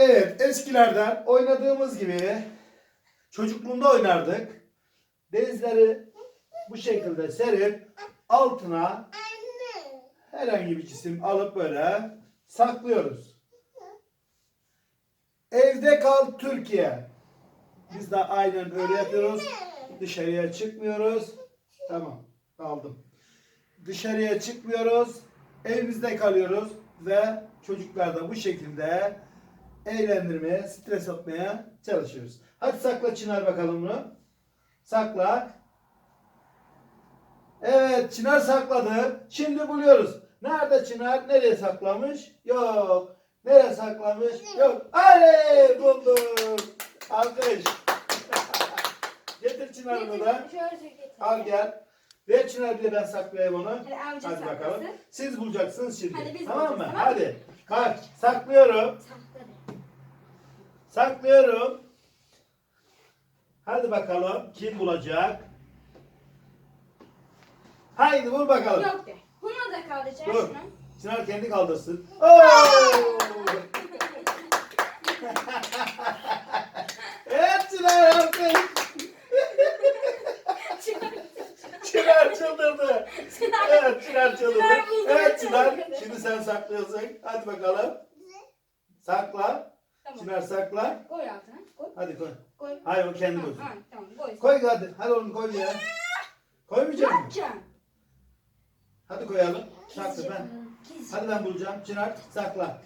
Evet, eskilerden oynadığımız gibi çocukluğunda oynardık. Bezleri bu şekilde serip altına herhangi bir cisim alıp böyle saklıyoruz. Evde kal Türkiye. Biz de aynen öyle yapıyoruz. Dışarıya çıkmıyoruz. Tamam, kaldım. Dışarıya çıkmıyoruz. Evimizde kalıyoruz ve çocuklar da bu şekilde eğlendirmeye, stres atmaya çalışıyoruz. Hadi sakla Çınar bakalım bunu. Sakla. Evet Çınar sakladı. Şimdi buluyoruz. Nerede Çınar? Nereye saklamış? Yok. Nereye saklamış? Yok. Aley bulduk. Alkış. Getir. Şöyle getir. Al gel. Ver Çınar bir de ben saklayayım onu. Hadi Hadi bakalım. Siz bulacaksınız şimdi. Hadi biz tamam mı? tamam. Hadi. Kalk. Saklıyorum. Sakla. Saklıyorum. Hadi bakalım kim bulacak? Haydi vur bakalım. Yok de. Bunu da kaldıracağız. Dur. şunu. Çınar kendi kaldırsın. Oo! evet Çınar alkış. Çınar çıldırdı. Evet Çınar çıldırdı. Çınar buldu. Evet Çınar. Şimdi sen saklıyorsun. Hadi bakalım. Sakla. Tamam. Çınar sakla. Koy altına. Koy. Hadi koy. Koy. Hayır o kendi koysun. tamam, tamam. Koy. Koy hadi. Hadi onu koy ya. Koymayacak mısın? yapacaksın? Hadi koyalım. Sakla ben. Hadi ben bulacağım. Çınar sakla.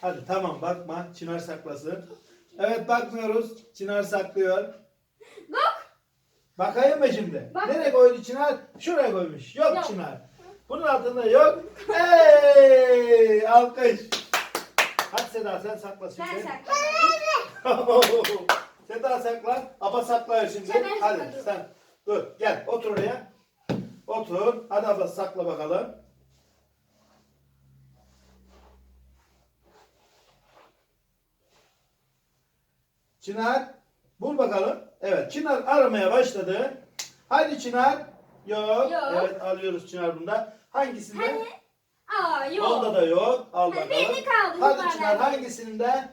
Hadi tamam bakma. Çınar saklasın. Evet bakmıyoruz. Çınar saklıyor. Bak. Bakayım mı şimdi? Bak. Nereye koydu Çınar? Şuraya koymuş. Yok, Yok. Çınar. Bunun altında yok. Hey! Alkış. Hadi Seda sen sakla şimdi. Ben saklayayım. Seda sakla. Aba saklar şimdi. Sen ben Hadi sakla, dur. sen. Dur gel otur oraya. Otur. Hadi abla sakla bakalım. Çınar. Bul bakalım. Evet Çınar aramaya başladı. Hadi Çınar. Yok. Yok. Evet alıyoruz Çınar bunda. Hangisinde? Hani? Aa yok. Onda da yok. Al bakalım. birini kaldı, Hadi yuvarlak. Çınar hangisinde?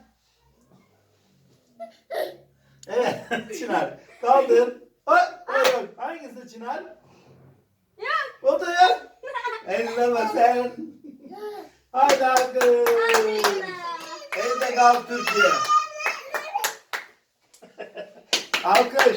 Evet Çınar. Kaldır. Ay, ay, yok. Hangisi Çınar? Yok. O da yok. Elleme sen. Haydi alkış. Evde kal Türkiye. Alkış.